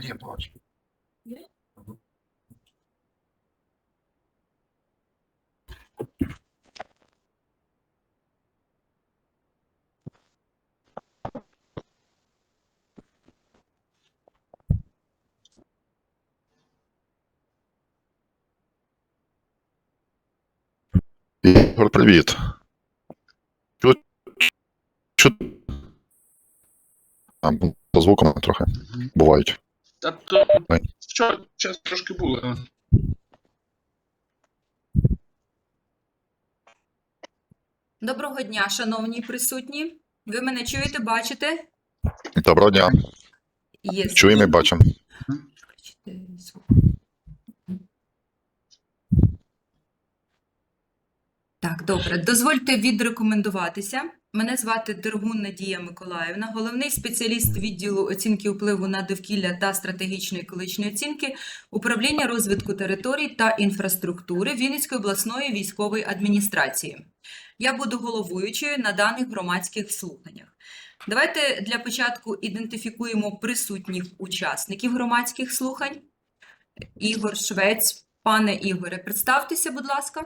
Я бачу. Ігор, привіт. Чу... Чу... Там по звукам трохи бувають. Та то Ой. вчора час трошки було. Доброго дня, шановні присутні. Ви мене чуєте, бачите? Доброго дня. Є. Чуємо і бачимо. Так, добре. Дозвольте відрекомендуватися. Мене звати Дергун Надія Миколаївна, головний спеціаліст відділу оцінки впливу на довкілля та стратегічної екологічної оцінки управління розвитку територій та інфраструктури Вінницької обласної військової адміністрації. Я буду головуючою на даних громадських слуханнях. Давайте для початку ідентифікуємо присутніх учасників громадських слухань. Ігор Швець. Пане Ігоре, представтеся, будь ласка.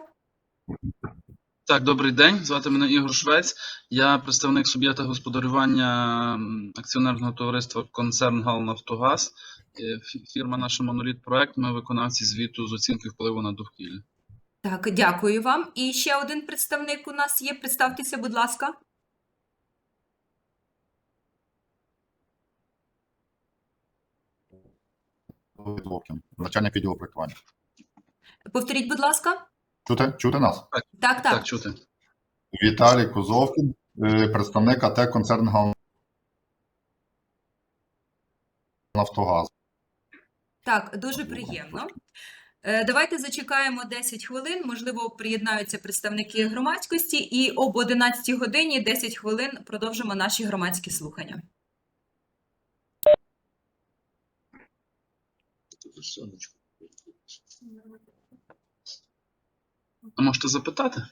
Так, добрий день. Звати мене Ігор Швець. Я представник суб'єкта господарювання акціонерного товариства Концерн Галнафтогаз. Е, Фірма наша Моноліт Проект. Ми виконавці звіту з оцінки впливу на довкілля. Так, дякую вам. І ще один представник у нас є. Представтеся, будь ласка. Начальник відділу проєктування. Повторіть, будь ласка. Чути? Чути нас? Так, Так, так. чути. Віталій Козовкін, е, представник АТ концерн Нафтогаз. Так, дуже приємно. Е, Давайте зачекаємо 10 хвилин. Можливо, приєднаються представники громадськості, і об 11 годині 10 хвилин продовжимо наші громадські слухання. А можете запитати?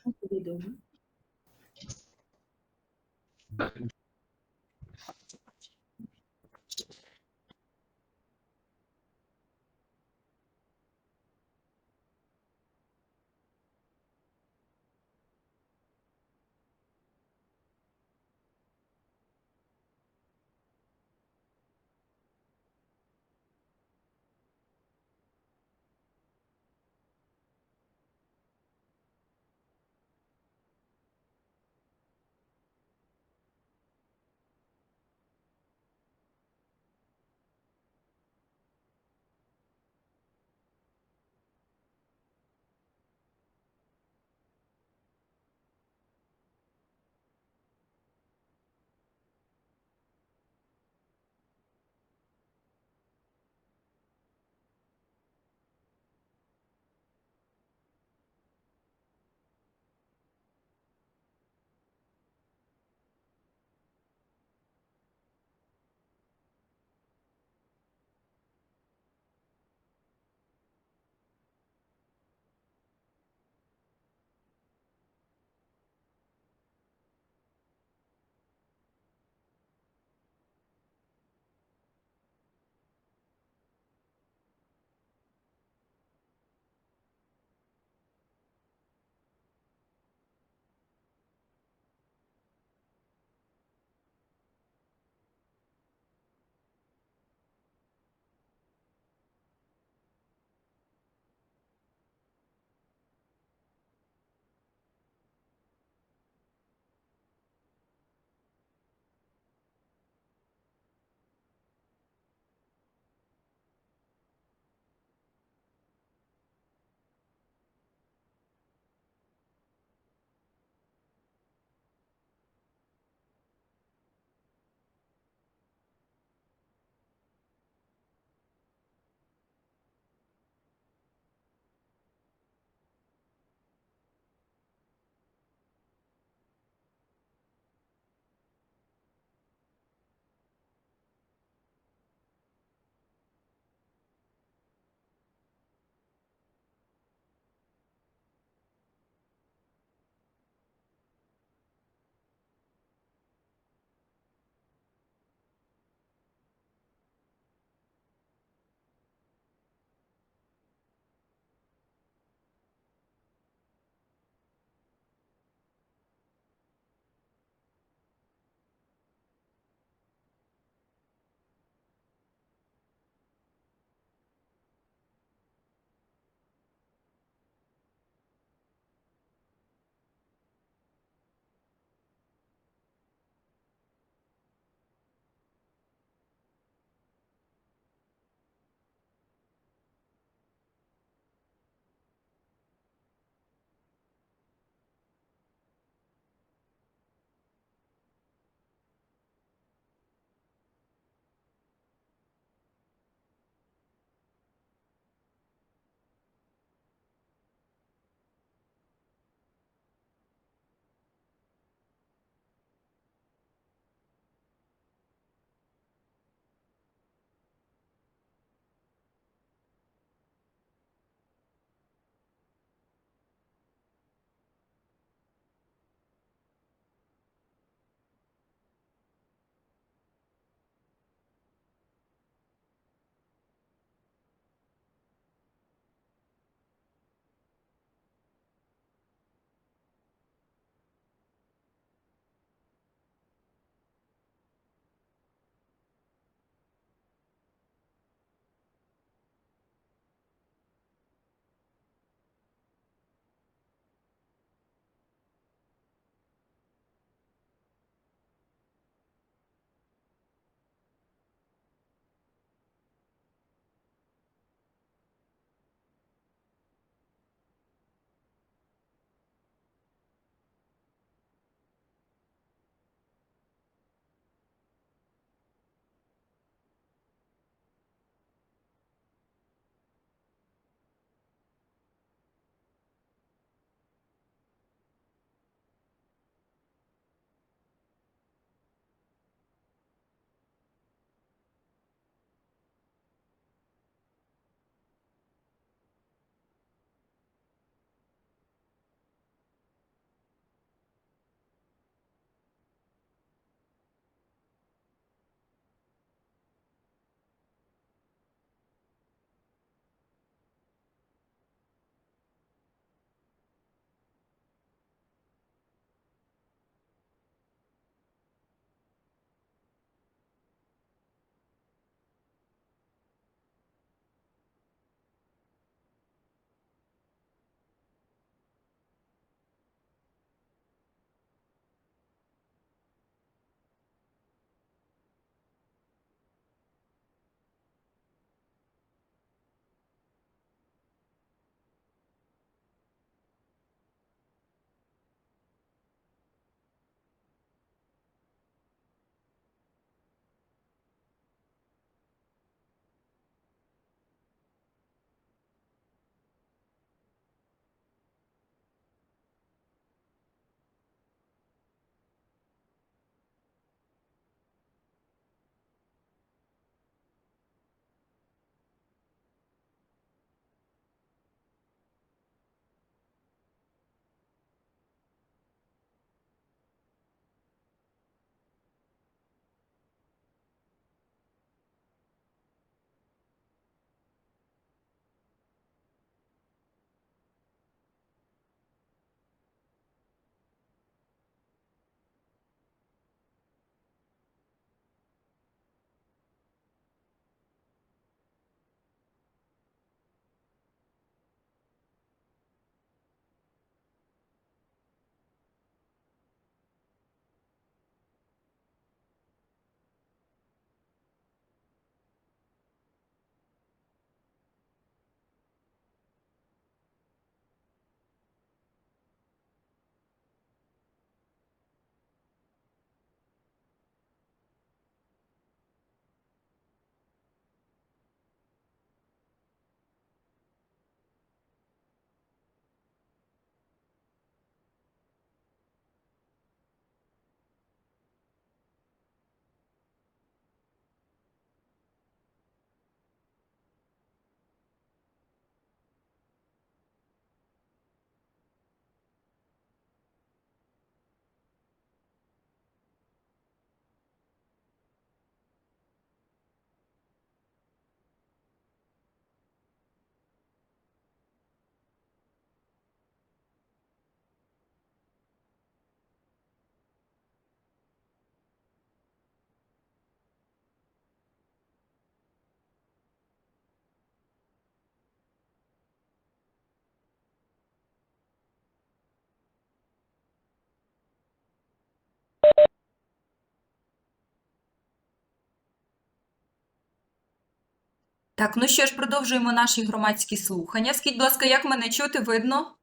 Так, ну що ж, продовжуємо наші громадські слухання. Скажіть, будь ласка, як мене чути, видно?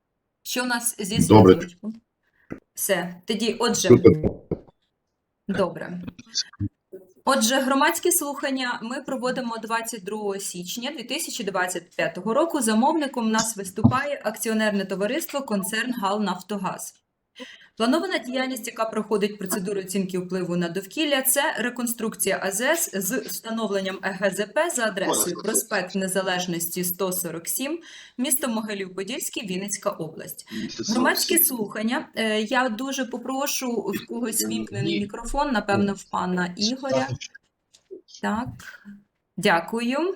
Що у нас зі Добре. Все, тоді, отже, добре. Отже, громадські слухання ми проводимо 22 січня 2025 року. Замовником у нас виступає акціонерне товариство концерн ГАЛ Нафтогаз. Планована діяльність, яка проходить процедуру оцінки впливу на довкілля, це реконструкція АЗС з встановленням ЕГЗП за адресою проспект Незалежності 147, місто Могилів-Подільський, Вінницька область. Громадські слухання. Е, Я дуже попрошу в когось вімкнений мікрофон, напевно, в пана Ігоря. Так, дякую.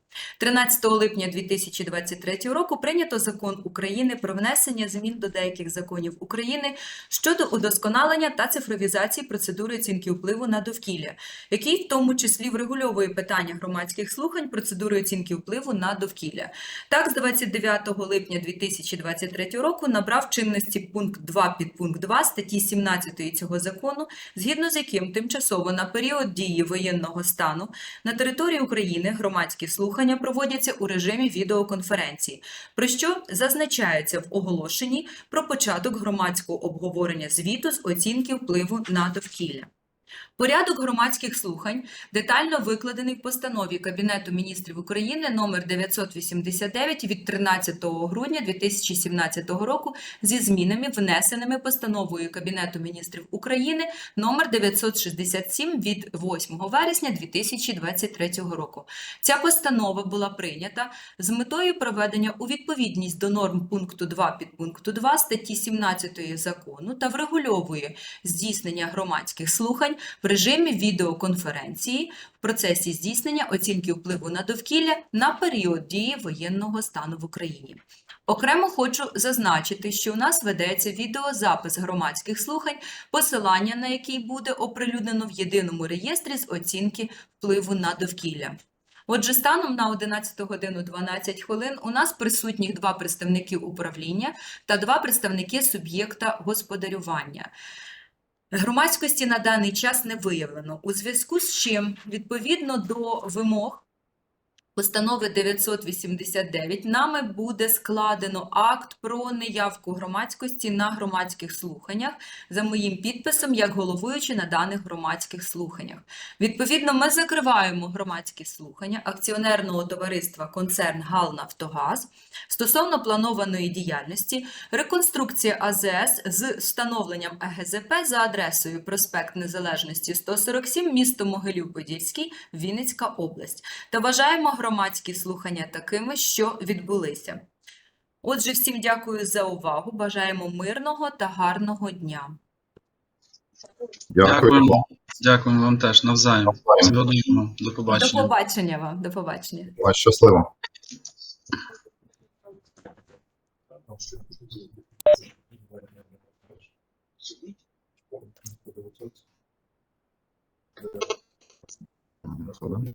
13 липня 2023 року прийнято закон України про внесення змін до деяких законів України щодо удосконалення та цифровізації процедури оцінки впливу на довкілля, який в тому числі врегульовує питання громадських слухань процедури оцінки впливу на довкілля. Так, з 29 липня 2023 року набрав чинності пункт 2 підпункт 2 статті 17 цього закону, згідно з яким тимчасово на період дії воєнного стану на території України громадські слухання проводяться у режимі відеоконференції, про що зазначається в оголошенні про початок громадського обговорення звіту з оцінки впливу на довкілля. Порядок громадських слухань детально викладений в постанові Кабінету міністрів України номер 989 від 13 грудня 2017 року зі змінами, внесеними постановою Кабінету міністрів України номер 967 від 8 вересня 2023 року. Ця постанова була прийнята з метою приведення у відповідність до норм пункту 2 підпункту 2 статті 17 закону та врегульовує здійснення громадських слухань в режимі відеоконференції в процесі здійснення оцінки впливу на довкілля на період дії воєнного стану в Україні. Окремо хочу зазначити, що у нас ведеться відеозапис громадських слухань, посилання на який буде оприлюднено в єдиному реєстрі з оцінки впливу на довкілля. Отже, станом на 11 годину 12 хвилин у нас присутніх два представники управління та два представники суб'єкта господарювання. Громадськості на даний час не виявлено, у зв'язку з чим, відповідно до вимог постанови 989, нами буде складено акт про неявку громадськості на громадських слуханнях за моїм підписом як головуючи на даних громадських слуханнях. Відповідно, ми закриваємо громадські слухання акціонерного товариства концерн ГАЛ Нафтогаз стосовно планованої діяльності реконструкція АЗС з встановленням ЕГЗП за адресою проспект Незалежності 147, місто Могилів-Подільський, Вінницька область. Та вважаємо громадські слухання такими, що відбулися. Отже, всім дякую за увагу. Бажаємо мирного та гарного дня. Дякую Дякуємо. вам. Дякуємо вам теж навзаєм. Навзаєм. Всього доброго. До До побачення. побачення вам. До побачення. Щасливо. Заходимо.